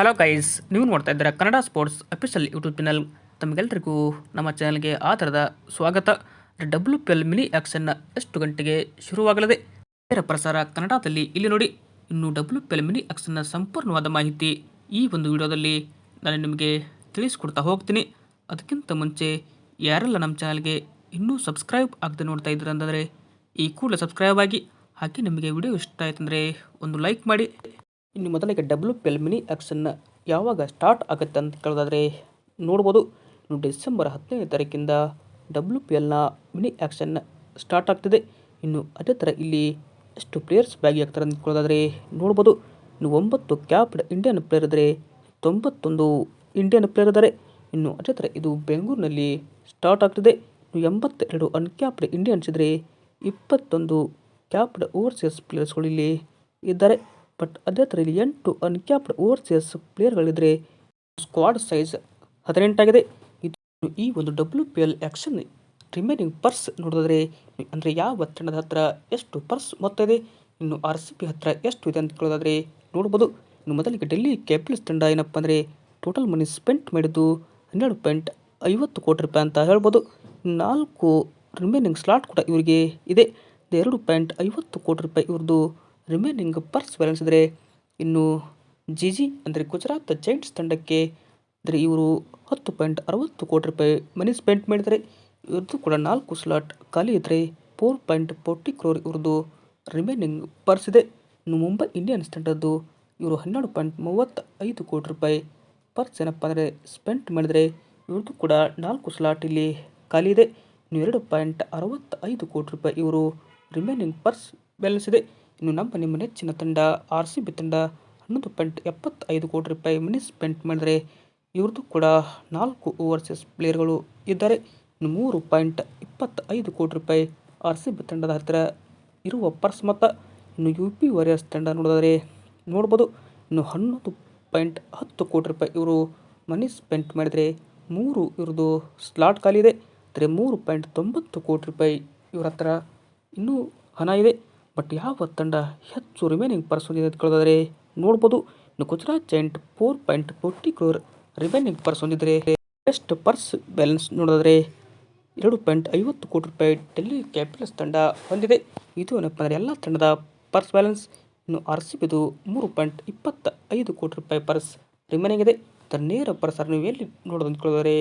Hello guys ನೀವು ನೋಡ್ತಾ ಇದ್ದೀರಾ Kannada sports official YouTube channel ತಮಗೆಲ್ಲರಿಗೂ ನಮ್ಮ ಚಾನಲ್ಗೆ ಆ ಥರದ ಸ್ವಾಗತ. ಡಬ್ಲ್ಯೂ ಪಿ ಎಲ್ ಮಿನಿ ಆ್ಯಕ್ಷನ್ನ ಎಷ್ಟು ಗಂಟೆಗೆ ಶುರುವಾಗಲಿದೆ? ನೇರ ಪ್ರಸಾರ ಕನ್ನಡದಲ್ಲಿ. ಇಲ್ಲಿ ನೋಡಿ, ಇನ್ನು ಡಬ್ಲ್ಯೂ ಪಿ ಎಲ್ ಮಿನಿ ಆ್ಯಕ್ಷನ್ನ ಸಂಪೂರ್ಣವಾದ ಮಾಹಿತಿ ಈ ಒಂದು ವಿಡಿಯೋದಲ್ಲಿ ನಾನು ನಿಮಗೆ ತಿಳಿಸ್ಕೊಡ್ತಾ ಹೋಗ್ತೀನಿ. ಅದಕ್ಕಿಂತ ಮುಂಚೆ, ಯಾರೆಲ್ಲ ನಮ್ಮ ಚಾನಲ್ಗೆ ಇನ್ನೂ ಸಬ್ಸ್ಕ್ರೈಬ್ ಆಗದೆ ನೋಡ್ತಾ ಇದ್ದೀರ ಅಂತಂದರೆ ಈ ಕೂಡಲೇ ಸಬ್ಸ್ಕ್ರೈಬ್ ಆಗಿ, ಹಾಗೆ ನಿಮಗೆ ವಿಡಿಯೋ ಇಷ್ಟ ಆಯ್ತಂದರೆ ಒಂದು ಲೈಕ್ ಮಾಡಿ. ಇನ್ನು ಮೊದಲಿಗೆ ಡಬ್ಲ್ಯೂ ಪಿ ಎಲ್ ಮಿನಿ ಆ್ಯಕ್ಷನ್ನ ಯಾವಾಗ ಸ್ಟಾರ್ಟ್ ಆಗುತ್ತೆ ಅಂತ ಕೇಳೋದಾದರೆ ನೋಡ್ಬೋದು. ಇನ್ನು ಡಿಸೆಂಬರ್ ಹದಿನೈದು ತಾರೀಕಿಂದ ಡಬ್ಲ್ಯೂ ಪಿ ಎಲ್ನ ಮಿನಿ ಆ್ಯಕ್ಷನ್ನ ಸ್ಟಾರ್ಟ್ ಆಗ್ತಿದೆ. ಇನ್ನು ಅದೇ ಥರ ಇಲ್ಲಿ ಎಷ್ಟು ಪ್ಲೇಯರ್ಸ್ ಭಾಗಿಯಾಗ್ತಾರೆ ಅಂತ ಕೇಳೋದಾದರೆ ನೋಡ್ಬೋದು. ಇನ್ನು ಒಂಬತ್ತು ಕ್ಯಾಪ್ಡ್ ಇಂಡಿಯನ್ ಪ್ಲೇಯರ್ ಇದ್ದರೆ ತೊಂಬತ್ತೊಂದು ಇಂಡಿಯನ್ ಪ್ಲೇಯರ್ ಇದ್ದಾರೆ ಇನ್ನು ಅದೇ ಥರ ಇದು ಬೆಂಗಳೂರಿನಲ್ಲಿ ಸ್ಟಾರ್ಟ್ ಆಗ್ತಿದೆ. ಇನ್ನು ಎಂಬತ್ತೆರಡು ಅನ್ಕ್ಯಾಪ್ಡ್ ಇಂಡಿಯನ್ಸ್ ಇದ್ದರೆ ಇಪ್ಪತ್ತೊಂದು ಕ್ಯಾಪ್ಡ್ ಓವರ್ಸೀಸ್ ಪ್ಲೇಯರ್ಸ್ಗಳು ಇಲ್ಲಿ ಇದ್ದಾರೆ. ಬಟ್ ಅದೇ ಥರ ಇಲ್ಲಿ ಎಂಟು ಅನ್ಕ್ಯಾಪ್ಡ್ ಓವರ್ಸೀಸ್ ಪ್ಲೇಯರ್ಗಳಿದ್ರೆ ಸ್ಕ್ವಾಡ್ ಸೈಜ್ ಹದಿನೆಂಟಾಗಿದೆ. ಇದು ಈ ಒಂದು W P L auction remaining purse ನೋಡಿದ್ರೆ ಅಂದರೆ ಯಾವ ತಂಡದ ಹತ್ರ ಎಷ್ಟು ಪರ್ಸ್ ಮೊತ್ತ ಇದೆ, ಇನ್ನು ಆರ್ ಸಿ ಪಿ ಹತ್ರ ಎಷ್ಟು ಇದೆ ಅಂತ ಕೇಳೋದಾದರೆ ನೋಡ್ಬೋದು. ಇನ್ನು ಮೊದಲಿಗೆ ಡೆಲ್ಲಿ ಕ್ಯಾಪಿಟಲ್ಸ್ ತಂಡ ಏನಪ್ಪ ಅಂದರೆ ಟೋಟಲ್ ಮನಿ ಸ್ಪೆಂಟ್ ಮಾಡಿದ್ದು ಹನ್ನೆರಡು ಪಾಯಿಂಟ್ ಐವತ್ತು ಕೋಟಿ ರೂಪಾಯಿ ಅಂತ ಹೇಳ್ಬೋದು. ನಾಲ್ಕು ರಿಮೈನಿಂಗ್ ಸ್ಲಾಟ್ ಕೂಡ ಇವರಿಗೆ ಇದೆ ಎರಡು ಪಾಯಿಂಟ್ ಐವತ್ತು ಕೋಟಿ ರೂಪಾಯಿ ಇವ್ರದ್ದು ರಿಮೈನಿಂಗ್ ಪರ್ಸ್ ಬ್ಯಾಲೆನ್ಸ್ ಇದ್ದರೆ ಇನ್ನು ಜಿ ಜಿ ಅಂದರೆ ಗುಜರಾತ್ ಜೈಂಟ್ಸ್ ತಂಡಕ್ಕೆ ಅಂದರೆ ಇವರು ಹತ್ತು ಪಾಯಿಂಟ್ ಅರವತ್ತು ಕೋಟಿ ರೂಪಾಯಿ ಮನಿ ಸ್ಪೆಂಡ್ ಮಾಡಿದರೆ ಇವ್ರದ್ದು ಕೂಡ ನಾಲ್ಕು ಸ್ಲಾಟ್ ಖಾಲಿ ಇದ್ದರೆ ಫೋರ್ ಪಾಯಿಂಟ್ ಫೋರ್ಟಿ ಕ್ರೋರ್ ಇವ್ರದ್ದು ರಿಮೈನಿಂಗ್ ಪರ್ಸ್ ಇದೆ. ಇನ್ನು ಮುಂಬೈ ಇಂಡಿಯನ್ಸ್ ತಂಡದ್ದು ಇವರು ಹನ್ನೆರಡು ಪಾಯಿಂಟ್ ಮೂವತ್ತ ಐದು ಕೋಟಿ ರೂಪಾಯಿ ಪರ್ಸ್ ಏನಪ್ಪ ಅಂದರೆ ಸ್ಪೆಂಡ್ ಮಾಡಿದರೆ ಇವ್ರದ್ದು ಕೂಡ ನಾಲ್ಕು ಸ್ಲಾಟ್ ಇಲ್ಲಿ ಖಾಲಿ ಇದೆ. ಇನ್ನು ಎರಡು ಪಾಯಿಂಟ್ ಅರವತ್ತೈದು ಕೋಟಿ ರೂಪಾಯಿ ಇವರು ರಿಮೈನಿಂಗ್ ಪರ್ಸ್ ಬ್ಯಾಲೆನ್ಸ್ ಇದೆ. ಇನ್ನು ನಮ್ಮ ನಿಮ್ಮ ನೆಚ್ಚಿನ ತಂಡ, ಆರ್ ಸಿ ಬಿ ತಂಡ, ಹನ್ನೊಂದು ಪಾಯಿಂಟ್ ಎಪ್ಪತ್ತೈದು ಕೋಟಿ ರೂಪಾಯಿ ಮಿನಿಸ್ ಸ್ಪೆಂಟ್ ಮಾಡಿದರೆ ಇವ್ರದ್ದು ಕೂಡ ನಾಲ್ಕು ಓವರ್ಸಸ್ ಪ್ಲೇಯರ್ಗಳು ಇದ್ದಾರೆ. ಇನ್ನು ಮೂರು ಪಾಯಿಂಟ್ ಇಪ್ಪತ್ತೈದು ಕೋಟಿ ರೂಪಾಯಿ ಆರ್ ಸಿ ಬಿ ತಂಡದ ಹತ್ತಿರ ಇರುವ ಪರ್ಸ್ ಮೊತ್ತ ಇನ್ನು ಯು ಪಿ ವಾರಿಯರ್ಸ್ ತಂಡ ನೋಡಿದರೆ ನೋಡ್ಬೋದು. ಇನ್ನು ಹನ್ನೊಂದು ಪಾಯಿಂಟ್ ಹತ್ತು ಕೋಟಿ ರೂಪಾಯಿ ಇವರು ಮನಿ ಸ್ಪೆಂಟ್ ಮಾಡಿದರೆ ಮೂರು ಇವ್ರದ್ದು ಸ್ಲಾಟ್ ಖಾಲಿ ಇದೆ. ಅಂದರೆ ಮೂರು ಪಾಯಿಂಟ್ ತೊಂಬತ್ತು ಕೋಟಿ ರೂಪಾಯಿ ಇವ್ರ ಹತ್ರ ಇನ್ನೂ ಹಣ ಇದೆ. ಬಟ್ ಯಾವ ತಂಡ ಹೆಚ್ಚು ರಿಮೇನಿಂಗ್ ಪರ್ಸ್ ಹೊಂದಿದೆ ನೋಡ್ಬೋದು. ಇನ್ನು Gujarat giant four point forty crore remaining purse ಹೊಂದಿದ್ರೆ best purse balance ನೋಡಿದ್ರೆ ಎರಡು ಪಾಯಿಂಟ್ ಐವತ್ತು ಕೋಟಿ ರೂಪಾಯಿ ಡೆಲ್ಲಿ ಕ್ಯಾಪಿಟಲ್ಸ್ ತಂಡ ಹೊಂದಿದೆ. ಇದು ಏನಪ್ಪ ಅಂದರೆ ಎಲ್ಲ ತಂಡದ ಪರ್ಸ್ ಬ್ಯಾಲೆನ್ಸ್ ಇನ್ನು ಆರ್ ಸಿ ಬಿದು ಮೂರು ಪಾಯಿಂಟ್ ಇಪ್ಪತ್ತ ಐದು ಕೋಟಿ ರೂಪಾಯಿ ಪರ್ಸ್ ರಿಮೇನಿಂಗ್ ಇದೆ. ಅದರ ನೇರ ಪರ್ಸ್ ನೀವು ಎಲ್ಲಿ ನೋಡೋದು ಕೇಳಿದರೆ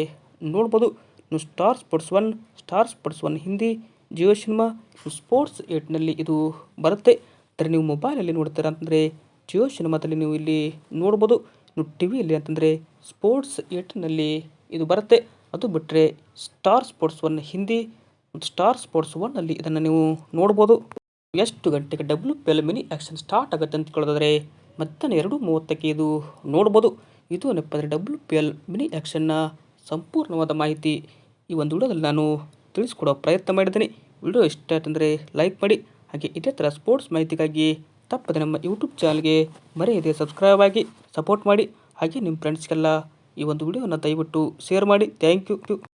ನೋಡ್ಬೋದು. ಇನ್ನು star sports one star sports one Hindi Jio cinema sports ಏಟ್ನಲ್ಲಿ ಇದು ಬರುತ್ತೆ. ಅಂದರೆ ನೀವು ಮೊಬೈಲಲ್ಲಿ ನೋಡ್ತೀರಾ ಅಂತಂದರೆ ಜಿಯೋ ಸಿನಿಮಾದಲ್ಲಿ ನೀವು ಇಲ್ಲಿ ನೋಡ್ಬೋದು. ನೀವು ಟಿ ವಿಯಲ್ಲಿ ಅಂತಂದರೆ ಸ್ಪೋರ್ಟ್ಸ್ ಏಟ್ನಲ್ಲಿ ಇದು ಬರುತ್ತೆ. ಅದು ಬಿಟ್ಟರೆ ಸ್ಟಾರ್ ಸ್ಪೋರ್ಟ್ಸ್ ಒನ್ ಹಿಂದಿ ಮತ್ತು ಸ್ಟಾರ್ ಸ್ಪೋರ್ಟ್ಸ್ ಒನ್ನಲ್ಲಿ ಇದನ್ನು ನೀವು ನೋಡ್ಬೋದು. ಎಷ್ಟು ಗಂಟೆಗೆ W P L mini auction start ಆಗುತ್ತೆ ಅಂತ ಕೇಳೋದಾದರೆ ಮಧ್ಯಾಹ್ನ ಎರಡು ಮೂವತ್ತಕ್ಕೆ ಇದು ನೋಡ್ಬೋದು. ಇದು ಏನಪ್ಪ ಅಂದರೆ ಡಬ್ಲ್ಯೂ ಪಿ ಎಲ್ ಮಿನಿ ಆ್ಯಕ್ಷನ್ನ ಸಂಪೂರ್ಣವಾದ ಮಾಹಿತಿ ಈ ಒಂದು ವಿಡಿಯೋದಲ್ಲಿ ನಾನು ತಿಳಿಸ್ಕೊಡೋ ಪ್ರಯತ್ನ ಮಾಡಿದ್ದೀನಿ. ವಿಡಿಯೋ ಇಷ್ಟ ಆಯ್ತಂದರೆ ಲೈಕ್ ಮಾಡಿ, ಹಾಗೆ ಇದೇ ಥರ ಸ್ಪೋರ್ಟ್ಸ್ ಮಾಹಿತಿಗಾಗಿ ತಪ್ಪದೆ ನಮ್ಮ ಯೂಟ್ಯೂಬ್ ಚಾನಲ್ಗೆ ಮರೆಯದೆ ಸಬ್ಸ್ಕ್ರೈಬ್ ಆಗಿ ಸಪೋರ್ಟ್ ಮಾಡಿ, ಹಾಗೆ ನಿಮ್ಮ ಫ್ರೆಂಡ್ಸ್ಗೆಲ್ಲ ಈ ಒಂದು ವಿಡಿಯೋನ ದಯವಿಟ್ಟು ಶೇರ್ ಮಾಡಿ. Thank you